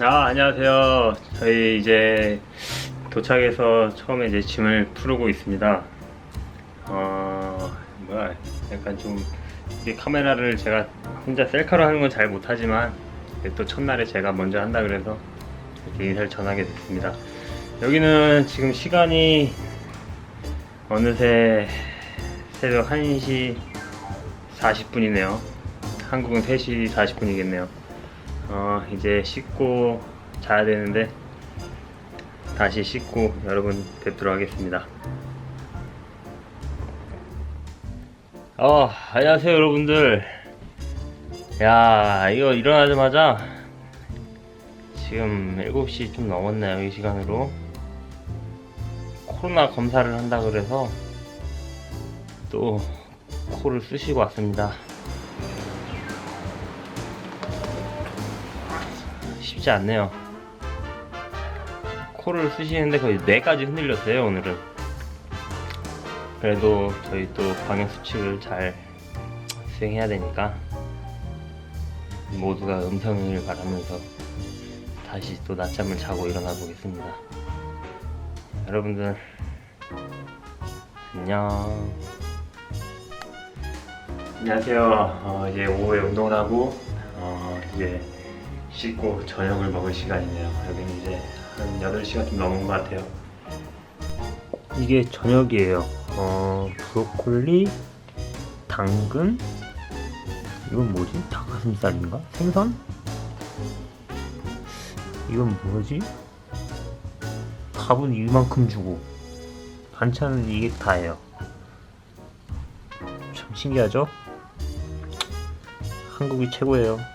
아, 안녕하세요. 저희 이제 도착해서 처음에 이제 짐을 풀고 있습니다. 어, 뭐야, 약간 좀, 이게 카메라를 제가 혼자 셀카로 하는 건 잘 못하지만, 또 첫날에 제가 먼저 한다 그래서 이렇게 인사를 전하게 됐습니다. 여기는 지금 시간이 어느새 새벽 1시 40분이네요. 한국은 3시 40분이겠네요. 어, 이제 씻고 자야 되는데 다시 씻고 여러분 뵙도록 하겠습니다. 어, 안녕하세요 여러분들. 야, 이거 일어나자마자 지금 7시 좀 넘었네요, 이 시간으로. 코로나 검사를 한다 그래서 또 코를 쑤시고 왔습니다. 쉽지 않네요. 코를 쑤시는데 거의 뇌까지 흔들렸어요, 오늘은. 그래도 저희 또 방역 수칙을 잘 수행해야 되니까 모두가 음성을 바라면서 다시 또 낮잠을 자고 일어나 보겠습니다. 여러분들 안녕. 안녕하세요. 어, 이제 오후에 운동을 하고 어, 이제 씻고 저녁을 먹을 시간이네요. 여기는 이제 한 8시가 좀 넘은 것 같아요. 이게 저녁이에요. 어, 브로콜리, 당근, 이건 뭐지? 닭가슴살인가? 생선? 이건 뭐지? 밥은 이만큼 주고 반찬은 이게 다예요. 참 신기하죠? 한국이 최고예요.